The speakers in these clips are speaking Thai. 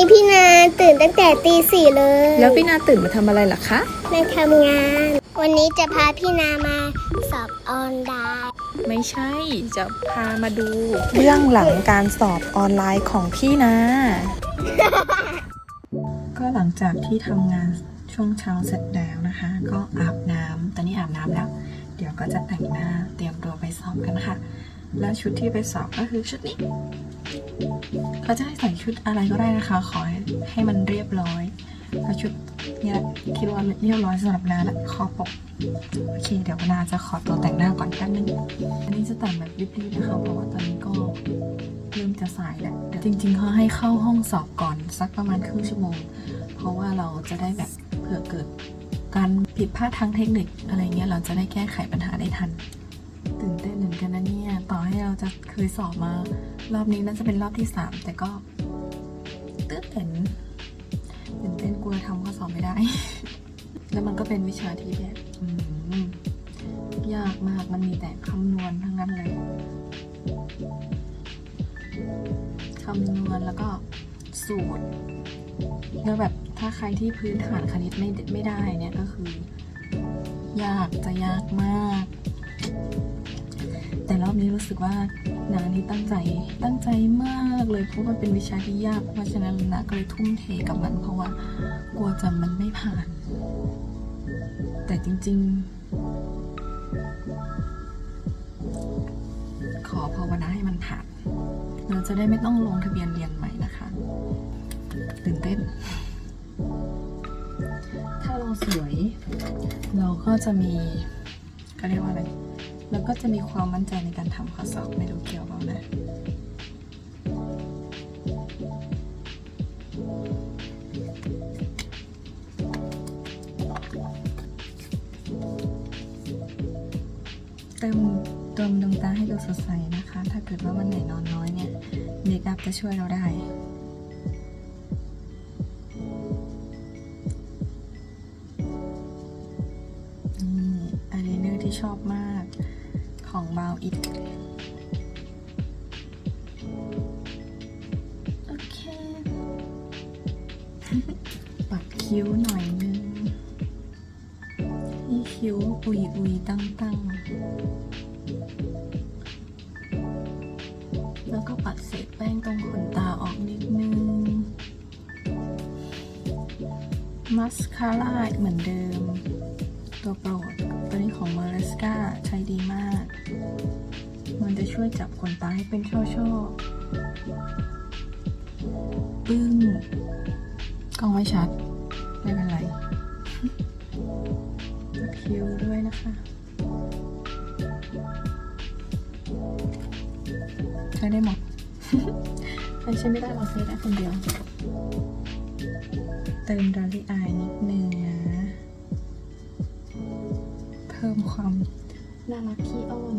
นี้พี่นาตื่นตั้งแต่ตีสี่เลย แล้วพี่นาตื่นมาทำอะไรล่ะคะมาทำงาน วันนี้จะพาพี่นามาสอบออนไลน์ไม่ใช่จะพามาดู เบื้องหลังการสอบออนไลน์ของพี่นา ก็หลังจากที่ทำงานช่วงเช้าเสร็จแล้วนะคะ ก็อาบน้ำตอนนี้อาบน้ำแล้ว เดี๋ยวก็จะแต่งหน้าเตรียมตัวไปสอบกันค่ะ แล้วชุดที่ไปสอบก็คือชุดนี้ เขาจะให้ใส่ชุดอะไรก็ได้นะคะ ขอให้มันเรียบร้อยแล้วชุดเนี่ยคิดว่าเรียบร้อยสำหรับนาละคอปกโอเค เดี๋ยวนาจะขอตัวแต่งหน้าก่อนแป๊บนึง อันนี้จะแต่งแบบรีบๆนะคะ เพราะว่าตอนนี้ก็เริ่มจะสายแล้วเดี๋ยวจริง ๆเขาให้เข้าห้องสอบก่อนสักประมาณครึ่งชั่วโมง เพราะว่าเราจะได้แบบเผื่อเกิด การผิดพลาดทางเทคนิคอะไรเงี้ยเราจะได้แก้ไขปัญหาได้ทัน ตื่นเต้นเหมือนกันนะเนี่ย ต่อให้เราจะเคยสอบมา รอบนี้น่าจะเป็นรอบที่สามแต่ก็ตื่นเต้นตื่นเต้นกลัวทำข้อสอบไม่ได้ แล้วมันก็เป็นวิชาที่แบบยากมากมันมีแต่คำนวณทั้งนั้นเลยคำนวณแล้วก็สูตร แล้วแบบถ้าใครที่พื้นฐานคณิตไม่ไม่ได้เนี่ยก็คือ ยากจะยากมาก แต่รอบนี้รู้สึกว่านานี่ตั้งใจตั้งใจมากเลยเพราะมันเป็นวิชาที่ยาก เพราะฉะนั้นนาก็เลยทุ่มเทกับมัน เพราะว่ากลัวจะมันไม่ผ่าน แต่จริง ๆ ขอภาวนาให้มันผ่านเราจะได้ไม่ต้องลงทะเบียนเรียนใหม่นะคะ ตื่นเต้น ถ้าเราสวย เราก็จะมีก็เรียกว่าอะไร แล้วก็จะมีความมั่นใจในการทำข้อสอบไม่รู้เกี่ยวเปล่านะเติมเติมดวงตาให้ดูสดใสนะคะ ถ้าเกิดว่าวันไหนนอนน้อยเนี่ยเมคอัพจะช่วยเราได้ ปัดคิ้วหน่อยนึงที่คิ้วอุยอุยตั้งตั้งแล้วก็ปัดเศษแป้งตรงขนตาออกนิดนึง มัสคาร่าเหมือนเดิม ตัวโปรดตัวนี้ของ m a r i s c a ใช้ดีมาก มันจะช่วยจับขนตาให้เป็นช่อช่อๆปึ้ง กล้องไม่ชัด ไม่เป็นไรคิวด้วยนะคะ ใช้ได้หมดใครใช้ไม่ได้เราใช้ได้คนเดียว เติมดอลลี่อายนิดนึงนะ เพิ่มความน่ารักขี้อ้อน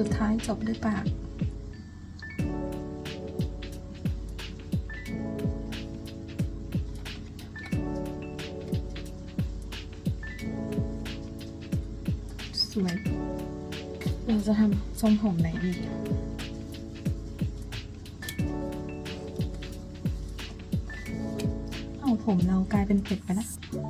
สุดท้ายจบด้วยปาก สวย เราจะทำทรงผมไหนดีเอาผมเรากลายเป็นเป็ดไปแล้วแล้ว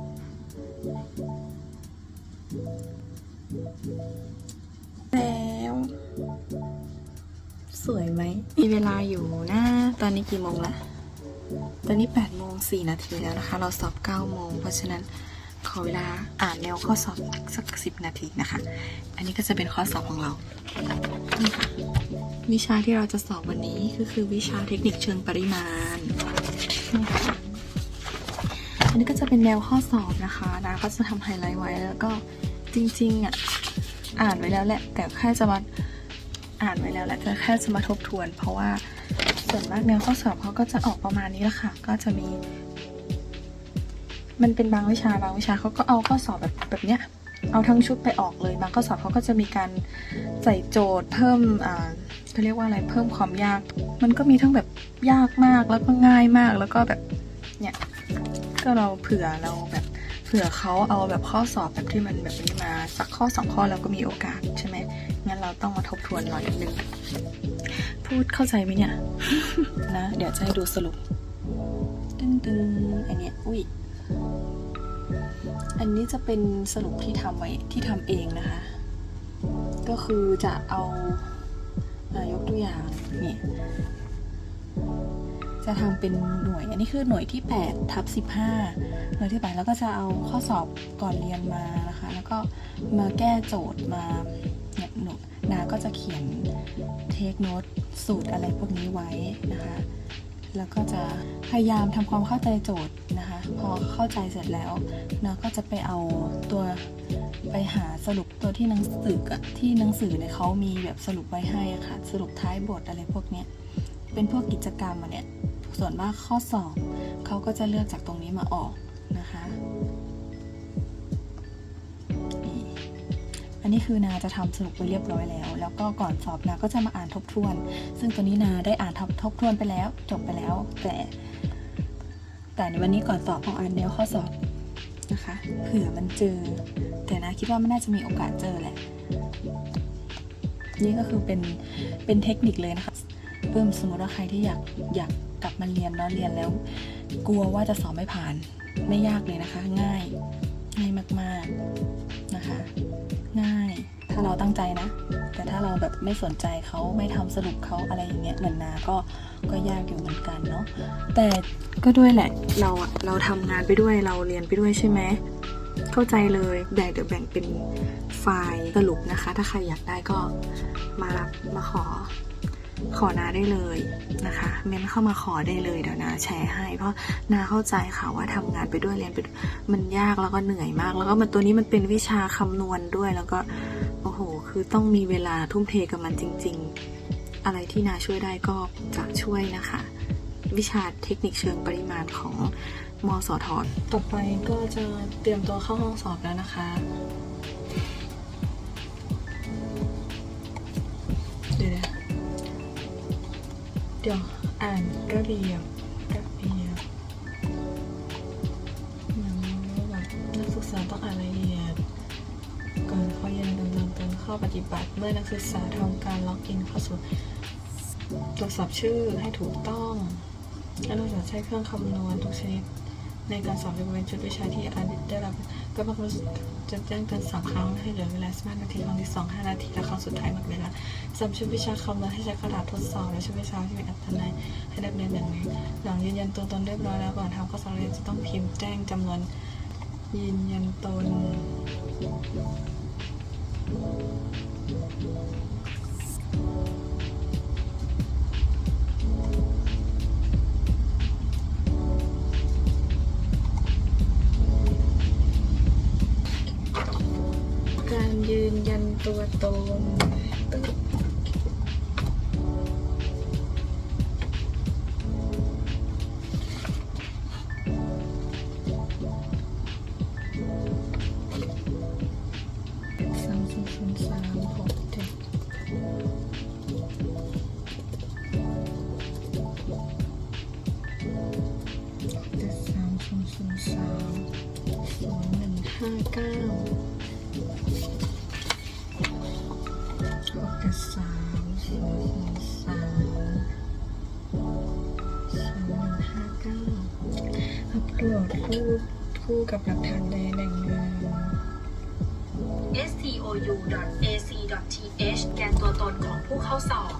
ไหม มีเวลาอยู่นะ ตอนนี้กี่โมงละ ตอนนี้8โมง4นาทีแล้วนะคะ เราสอบ9โมง เพราะฉะนั้นขอเวลาอ่านแนวข้อสอบสัก 10 นาทีนะคะ อันนี้ก็จะเป็นข้อสอบของเรานี่ค่ะวิชาที่เราจะสอบวันนี้ก็คือวิชาเทคนิคเชิงปริมาณนี่ค่ะอันนี้ก็จะเป็นแนวข้อสอบนะคะนะก็จะทำไฮไลท์ไว้แล้วก็จริงๆอะอ่านไว้แล้วแหละ แต่แค่จะมา อ่านไว้แล้วแหละแต่แค่จะมาทบทวน เพราะว่าส่วนมากแนวข้อสอบเขาก็จะออกประมาณนี้แหละค่ะ ก็จะมี มันเป็นบางวิชาบางวิชาเขาก็เอาข้อสอบแบบแบบเนี้ยเอาทั้งชุดไปออกเลย บางข้อสอบเขาก็จะมีการใส่โจทย์เพิ่มอ่าเขาเรียกว่าอะไรเพิ่มความยาก มันก็มีทั้งแบบยากมากแล้วก็ง่ายมากแล้วก็แบบเนี่ยก็เราเผื่อเราแบบเผื่อเขาเอาแบบข้อสอบแบบที่มันแบบนี้มาสักข้อสองข้อแล้วก็มีโอกาสใช่ไหม เราต้องมาทบทวนหน่อยนึงพูดเข้าใจไหมเนี่ย นะ เดี๋ยวจะให้ดูสรุป ตึงตึงๆอันเนี้ยอุ้ยอันนี้จะเป็นสรุปที่ทำไว้ที่ทำเองนะคะ ก็คือจะเอาอายกตัวอย่างนี่จะทำเป็นหน่วย อันนี้คือหน่วยที่8ทับ15 หน่วยที่8แล้วก็จะเอาข้อสอบก่อนเรียนมานะคะ แล้วก็มาแก้โจทย์มา เนี่ยหนูนาก็จะเขียนเทคโนตสูตรอะไรพวกนี้ไว้นะคะ แล้วก็จะพยายามทำความเข้าใจโจทย์นะคะ พอเข้าใจเสร็จแล้วนาก็จะไปเอาตัวไปหาสรุปตัวที่หนังสือที่หนังสือเนี่ยเขามีแบบสรุปไว้ให้ค่ะ สรุปท้ายบทอะไรพวกเนี้ยเป็นพวกกิจกรรมอะเนี่ยส่วนมากข้อสอบเขาก็จะเลือกจากตรงนี้มาออกนะคะ นนี้คือนาจะทำสรุปไปเรียบร้อยแล้ว แล้วก็ก่อนสอบนาก็จะมาอ่านทบทวน ซึ่งตัวนี้นาได้อ่านทบทบทวนไปแล้ว จบไปแล้ว แต่ แต่ในวันนี้ก่อนสอบเอาอ่านแนวข้อสอบนะคะเผื่อมันเจอ แต่นาคิดว่ามันน่าจะมีโอกาสเจอแหละ นี่ก็คือเป็นเป็นเทคนิคเลยนะคะเพิ่มสมมติว่าใครที่อยากอยากกลับมาเรียนเนาะเรียนแล้ว กลัวว่าจะสอบไม่ผ่านไม่ยากเลยนะคะ ง่ายง่ายมาก ๆนะคะ ถ้าเราตั้งใจนะ แต่ถ้าเราแบบไม่สนใจเขาไม่ทำสรุปเขาอะไรอย่างเงี้ยเหมือนนาก็ก็ยากอยู่เหมือนกันเนาะแต่ก็ด้วยแหละเราอะเราทำงานไปด้วยเราเรียนไปด้วยใช่ไหมเข้าใจเลยแบ่งเดี๋ยวแบ่งเป็นไฟล์สรุปนะคะ ถ้าใครอยากได้ก็มารับมาขอขอนาได้เลยนะคะ เม้นเข้ามาขอได้เลยเดี๋ยวนาแชร์ให้ เพราะนาเข้าใจค่ะว่าทำงานไปด้วยเรียนไปมันยากแล้วก็เหนื่อยมาก แล้วก็มันตัวนี้มันเป็นวิชาคำนวณด้วยแล้วก็ คือต้องมีเวลาทุ่มเทกับมันจริง ๆ อะไรที่นาช่วยได้ก็จะช่วยนะคะ วิชาเทคนิคเชิงปริมาณของมสทต่อไปก็จะเตรียมตัวเข้าห้องสอบแล้วนะคะ เดี๋ยว เดี๋ยวอ่านระเบียบ ข้าปฏิบัติ เมื่อนักศึกษาทำการล็อกอินเข้าสู่ตรวจสอบชื่อให้ถูกต้องและนอกจากใช้เครื่องคำนวณทุกชนิด ในการสอบในบริเวณชุดวิชาที่อาจได้รับก็บังคับจะแจ้งเตือนสามครั้งให้เหลือเวลา15นาทีครั้งที่สองห้านาทีและครั้งสุดท้ายหมดเวลาสำชุดวิชาคำนวณให้ใช้กระดาษทดสอบและชุดวิชาที่มีอัตนัยให้ดำเนินอย่างนี้หลังยืนยันตัวตนเรียบร้อยแล้วก่อนทำข้อสอบเรียนจะต้องพิมพ์แจ้งจำนวนยืนยันตน การยืนยันตัวตนตึ๊บ เก้าหกเจ็ดสามศูนย์สามศูนย์หนึ่งห้าเก้าอัปโหลดรูปคู่กับหลักฐานใดแหล่งหนึ่ง stou.ac.th แกนตัวตนของผู้เข้าสอบ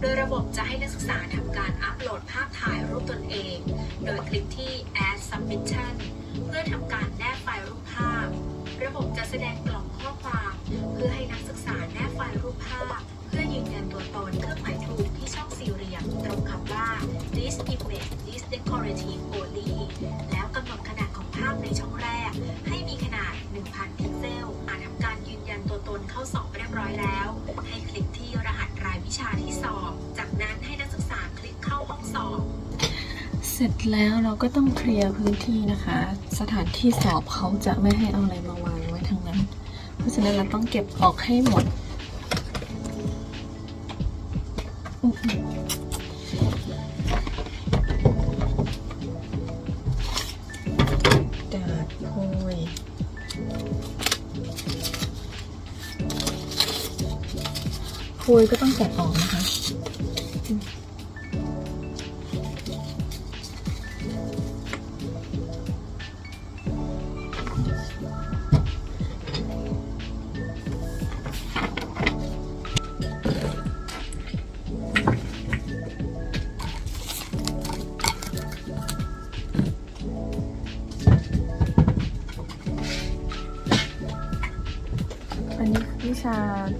โดยระบบจะให้นักศึกษาทำการอัปโหลดภาพถ่ายรูปตนเอง โดยคลิกที่ add submission เพื่อทำการแนบไฟล์ แล้วเราก็ต้องเคลียร์พื้นที่นะคะ สถานที่สอบเขาจะไม่ให้เอาอะไรมาวางไว้ทั้งนั้น เพราะฉะนั้นเราต้องเก็บออกให้หมดดาดโพยโพยก็ต้องแกะออกนะคะ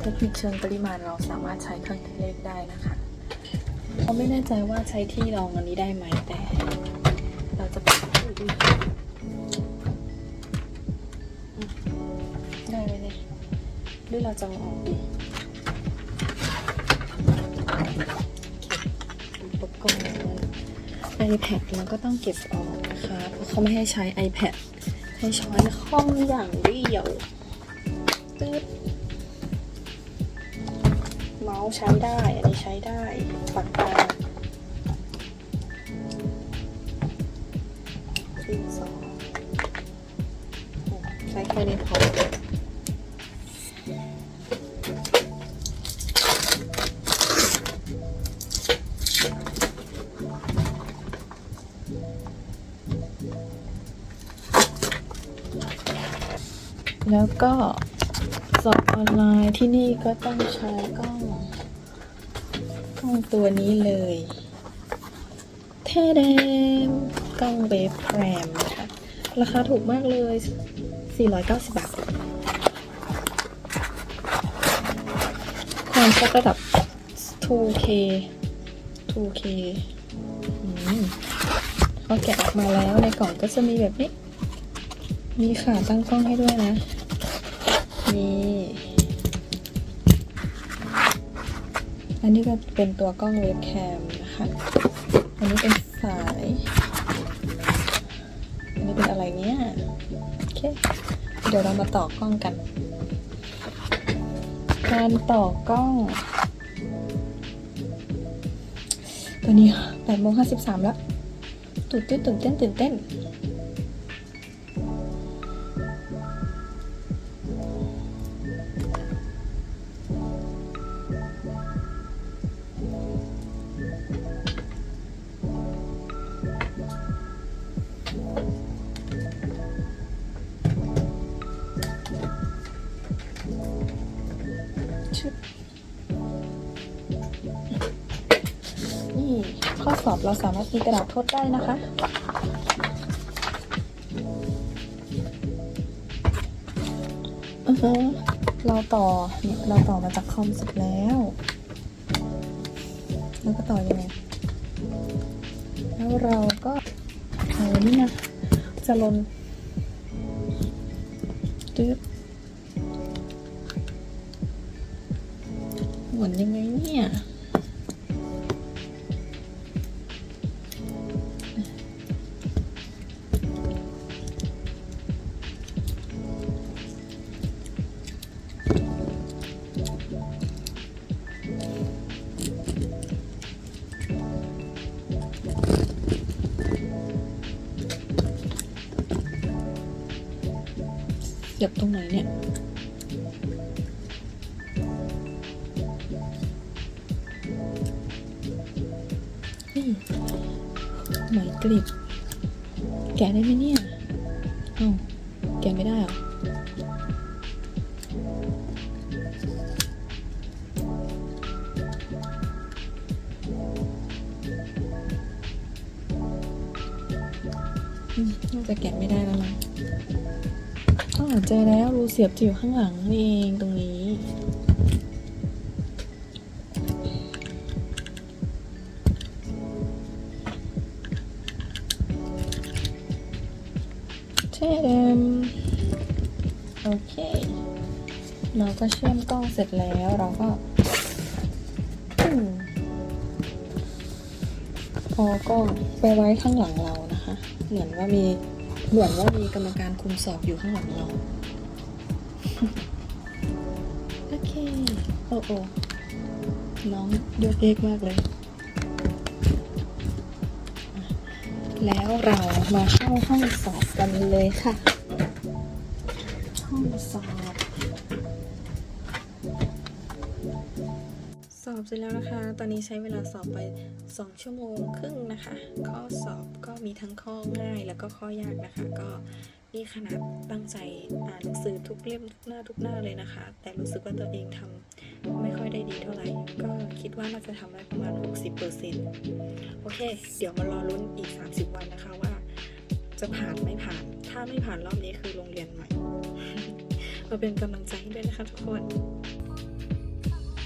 เทคนิคเชิงปริมาณเราสามารถใช้เครื่องคิดเลขได้นะคะเราไม่แน่ใจว่าใช้ที่รองอันนี้ได้ไหมแต่ เราจะไปอุ๊ยอุ๊ยอืมได้ไหมเนี่ยหรือเราจะเอาออกดีอุปกรณ์ iPad เราก็ต้องเก็บออกนะคะ เพราะเขาไม่ให้ใช้ iPad ให้ช้คอมอย่างเดียว ส์ใช้ได้ อันนี้ใช้ได้ปากกาดินสอใช้แค่นี้พอแล้วก็สอบออนไลน์ที่นี่ก็ต้องใช้กล้อง ตัวนี้เลยเทเดมกล้องเวฟแพรมนะคะราคาถูกมากเลย 490 บาท ความชัดระดับ 2K 2K อืมพอแกะออกมาแล้วในกล่องก็จะมีแบบนี้ มีขาตั้งกล้องให้ด้วยนะ นี่ อันนี้ก็เป็นตัวกล้องเว็บแคมนะคะ อันนี้เป็นสาย อันนี้เป็นอะไรเนี่ยโอเค เดี๋ยวเรามาต่อกล้องกัน การต่อกล้อง ตัวนี้8โมง53แล้วตื่นเต้นตื่นเต้นตื่นเต้น สอบเราสามารถมีกระดาษทดได้นะคะอือฮะเราต่อเนี่ยเราต่อมาจากคอมเสร็จแล้ว แล้วก็ต่อยังไง แล้วเราก็เอานี่นะ จะลนตึ๊บหมุนยังไงเนี่ย เสียบตรงไหนเนี่ยนี่ไหมกลิบ แกะได้ไหมเนี่ยเอ้าแกะไม่ได้เหรออืมน่าจะแกะไม่ได้แล้วนะ อ๋อเจอแล้วรูเสียบจะอยู่ข้างหลังนี่เองตรงนี้ เช่เดมโอเค เราก็เชื่อมกล้องเสร็จแล้วเราก็อืมเอกล้องไปไว้ข้างหลังเรานะคะ เหมือนว่ามี เหมือนว่ามีกรรมการคุมสอบอยู่ข้างหลังเรา โอเค โอ้โอ้น้องโยกเยกมากเลย แล้วเรามาเข้าห้องสอบกันเลยค่ะ อบเสร็จแล้วนะคะ ตอนนี้ใช้เวลาสอบไป 2 ชั่วโมงครึ่งนะคะ ข้อสอบก็มีทั้งข้อง่ายแล้วก็ข้อยากนะคะ ก็นี่ขนาดตั้งใจอ่านหนังสือทุกเล่มทุกหน้าทุกหน้าเลยนะคะ แต่รู้สึกว่าตัวเองทำไม่ค่อยได้ดีเท่าไหร่ ก็คิดว่าน่าจะทำได้ประมาณ 60%โอเค เดี๋ยวมารอลุ้นอีก 30 วันนะคะว่า จะผ่านไม่ผ่าน ถ้าไม่ผ่านรอบนี้คือโรงเรียนใหม่มาเป็นกำลังใจให้ด้วยนะคะทุกคน